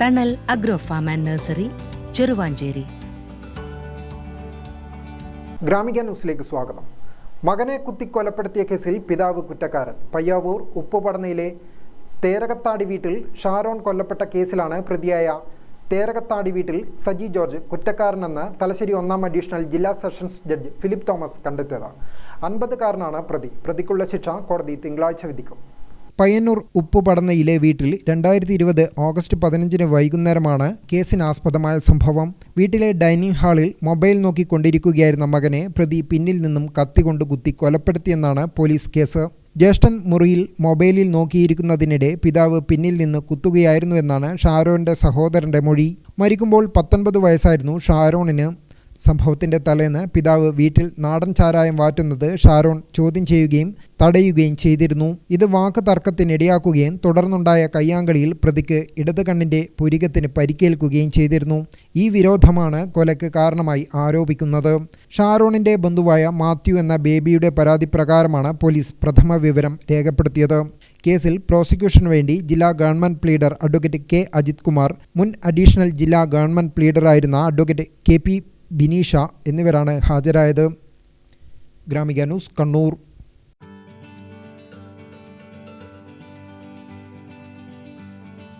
Thanal agro farm and nursery Cheruvanchery Gramika ന്യൂസിലേക്ക് സ്വാഗതം. മകനെ കുത്തി കൊലപ്പെടുത്തിയ കേസിൽ പിതാവ് കുറ്റക്കാരൻ. പയ്യാവൂർ ഉപ്പുപടനയിലെ തേരകത്താടി വീട്ടിൽ ഷാരോൺ കൊല്ലപ്പെട്ട കേസിലാണ് പ്രതിയായ തേരകത്താടി വീട്ടിൽ സജി ജോർജ് കുറ്റക്കാരനെന്ന് തലശ്ശേരി ഒന്നാം അഡീഷണൽ ജില്ലാ സെഷൻസ് ജഡ്ജ് ഫിലിപ്പ് തോമസ് കണ്ടെത്തിയത്. അൻപതുകാരനാണ് പ്രതി. പ്രതിക്കുള്ള ശിക്ഷ കോടതി തിങ്കളാഴ്ച വിധിക്കും. പയ്യന്നൂർ ഉപ്പുപടന്നയിലെ വീട്ടിൽ രണ്ടായിരത്തി ഇരുപത് ഓഗസ്റ്റ് പതിനഞ്ചിന് വൈകുന്നേരമാണ് കേസിനാസ്പദമായ സംഭവം. വീട്ടിലെ ഡൈനിങ് ഹാളിൽ മൊബൈൽ നോക്കിക്കൊണ്ടിരിക്കുകയായിരുന്ന മകനെ പ്രതി പിന്നിൽ നിന്നും കത്തികൊണ്ട് കുത്തി കൊലപ്പെടുത്തിയെന്നാണ് പോലീസ് കേസ്. ജ്യേഷ്ഠൻ മുറിയിൽ മൊബൈലിൽ നോക്കിയിരിക്കുന്നതിനിടെ പിതാവ് പിന്നിൽ നിന്ന് കുത്തുകയായിരുന്നുവെന്നാണ് ഷാരോന്റെ സഹോദരന്റെ മൊഴി. മരിക്കുമ്പോൾ പത്തൊൻപത് വയസ്സായിരുന്നു ഷാരോണിന്. സംഭവത്തിന്റെ തലേന്ന് പിതാവ് വീട്ടിൽ നാടൻ ചാരായം വാറ്റുന്നത് ഷാരോൺ ചോദ്യം ചെയ്യുകയും തടയുകയും ചെയ്തിരുന്നു. ഇത് വാക്ക് തർക്കത്തിനിടയാക്കുകയും തുടർന്നുണ്ടായ കയ്യാങ്കളിയിൽ പ്രതിക്ക് ഇടത് കണ്ണിന്റെ പുരികത്തിന് പരിക്കേൽക്കുകയും ചെയ്തിരുന്നു. ഈ വിരോധമാണ് കൊലയ്ക്ക് കാരണമായി ആരോപിക്കുന്നത്. ഷാരോണിന്റെ ബന്ധുവായ മാത്യു എന്ന ബേബിയുടെ പരാതി പ്രകാരമാണ് പോലീസ് പ്രഥമ വിവരം രേഖപ്പെടുത്തിയത്. കേസിൽ പ്രോസിക്യൂഷന് വേണ്ടി ജില്ലാ government pleader advocate K. Ajith Kumar മുൻ അഡീഷണൽ ജില്ലാ ഗവൺമെന്റ് പ്ലീഡറായിരുന്ന അഡ്വക്കേറ്റ് കെ. പി. ബിനീഷ എന്നിവരാണ് ഹാജരായത്. Gramika news Kannur.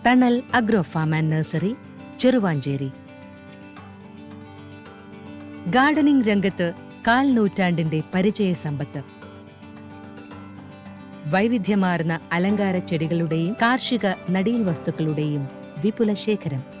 Thanal agro farm and nursery Cheruvanchery. Gardening രംഗത്ത് കാൽ നൂറ്റാണ്ടിന്റെ പരിചയ സമ്പത്ത്. വൈവിധ്യമാർന്ന അലങ്കാര ചെടികളുടെയും കാർഷിക നടീൽ വസ്തുക്കളുടെയും വിപുല ശേഖരം